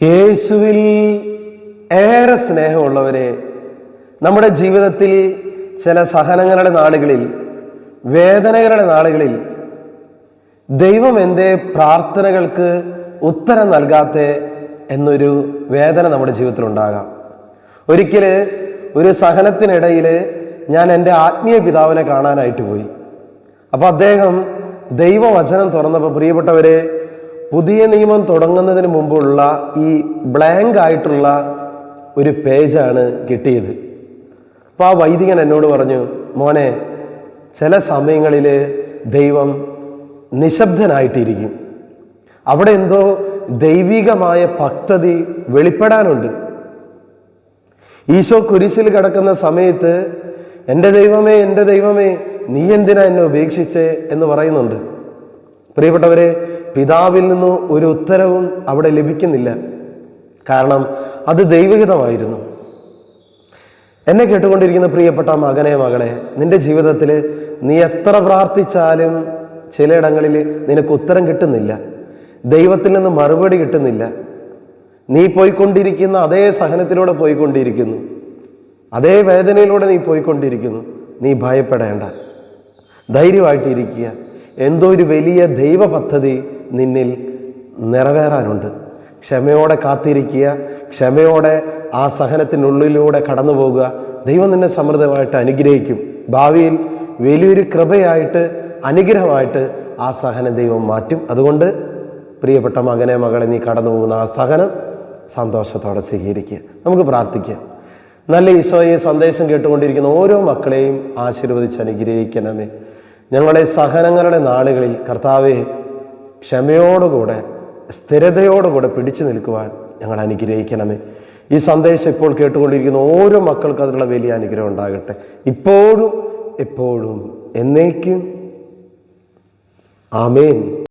യേശുവിൽ ഏറെ സ്നേഹമുള്ളവരെ നമ്മുടെ ജീവിതത്തിൽ ചില സഹനങ്ങളുടെ നാളുകളിൽ വേദനകളുടെ നാളുകളിൽ ദൈവം എന്റെ പ്രാർത്ഥനകൾക്ക് ഉത്തരം നൽകാത്ത എന്നൊരു വേദന നമ്മുടെ ജീവിതത്തിൽ ഉണ്ടാകാം ഒരിക്കൽ ഒരു സഹനത്തിനിടയിൽ ഞാൻ എന്റെ ആത്മീയ പിതാവിനെ കാണാനായിട്ട് പോയി. അപ്പോൾ അദ്ദേഹം ദൈവവചനം തുറന്നപ്പോൾ പ്രിയപ്പെട്ടവരെ പുതിയ നിയമം തുടങ്ങുന്നതിന് മുമ്പുള്ള ഈ ബ്ലാങ്ക് ആയിട്ടുള്ള ഒരു പേജാണ് കിട്ടിയത്. അപ്പോൾ ആ വൈദികൻ എന്നോട് പറഞ്ഞു മോനെ ചില സമയങ്ങളിൽ ദൈവം നിശബ്ദനായിട്ടിരിക്കും. അവിടെ എന്തോ ദൈവികമായ പക്തതി വെളിപ്പെടാനുണ്ട്. ഈശോ കുരിശിൽ കിടക്കുന്ന സമയത്ത് എന്റെ ദൈവമേ എന്റെ ദൈവമേ നീ എന്തിനാ എന്നെ ഉപേക്ഷിച്ചേ? എന്ന് പറയുന്നുണ്ട്. പ്രിയപ്പെട്ടവരെ പിതാവിൽ നിന്നും ഒരു ഉത്തരവും അവിടെ ലഭിക്കുന്നില്ല. കാരണം അത് ദൈവഹിതമായിരുന്നു. എന്നെ കേട്ടുകൊണ്ടിരിക്കുന്ന പ്രിയപ്പെട്ട മകനെ മകളെ നിന്റെ ജീവിതത്തിൽ നീ എത്ര പ്രാർത്ഥിച്ചാലും ചിലയിടങ്ങളിൽ നിനക്ക് ഉത്തരം കിട്ടുന്നില്ല. ദൈവത്തിൽ നിന്ന് മറുപടി കിട്ടുന്നില്ല. നീ പോയിക്കൊണ്ടിരിക്കുന്ന അതേ സഹനത്തിലൂടെ പോയിക്കൊണ്ടിരിക്കുന്നു. അതേ വേദനയിലൂടെ നീ പോയിക്കൊണ്ടിരിക്കുന്നു. നീ ഭയപ്പെടേണ്ട. ധൈര്യമായിട്ടിരിക്കുക. എന്തോ ഒരു വലിയ ദൈവ പദ്ധതി നിന്നിൽ നിറവേറാനുണ്ട്. ക്ഷമയോടെ കാത്തിരിക്കുക ക്ഷമയോടെ ആ സഹനത്തിനുള്ളിലൂടെ കടന്നു പോകുക ദൈവം നിന്നെ സമൃദ്ധമായിട്ട് അനുഗ്രഹിക്കും. ഭാവിയിൽ വലിയൊരു കൃപയായിട്ട് അനുഗ്രഹമായിട്ട് ആ സഹനം ദൈവം മാറ്റും. അതുകൊണ്ട് പ്രിയപ്പെട്ട മകനെ മകളെ നീ കടന്നു പോകുന്ന ആ സഹനം സന്തോഷത്തോടെ സ്വീകരിക്കുക. നമുക്ക് പ്രാർത്ഥിക്കാം. നല്ല ഈശോയെ സന്ദേശം കേട്ടുകൊണ്ടിരിക്കുന്ന ഓരോ മക്കളെയും ആശീർവദിച്ച് അനുഗ്രഹിക്കണമേ. ഞങ്ങളുടെ സഹനങ്ങളുടെ നാളുകളിൽ കർത്താവെ ക്ഷമയോടുകൂടെ സ്ഥിരതയോടുകൂടെ പിടിച്ചു നിൽക്കുവാൻ ഞങ്ങൾ അനുഗ്രഹിക്കണമേ. ഈ സന്ദേശം ഇപ്പോൾ കേട്ടുകൊണ്ടിരിക്കുന്ന ഓരോ മക്കൾക്കും അതിനുള്ള വലിയ അനുഗ്രഹം ഉണ്ടാകട്ടെ. ഇപ്പോഴും എപ്പോഴും എന്നേക്കും. ആമേൻ.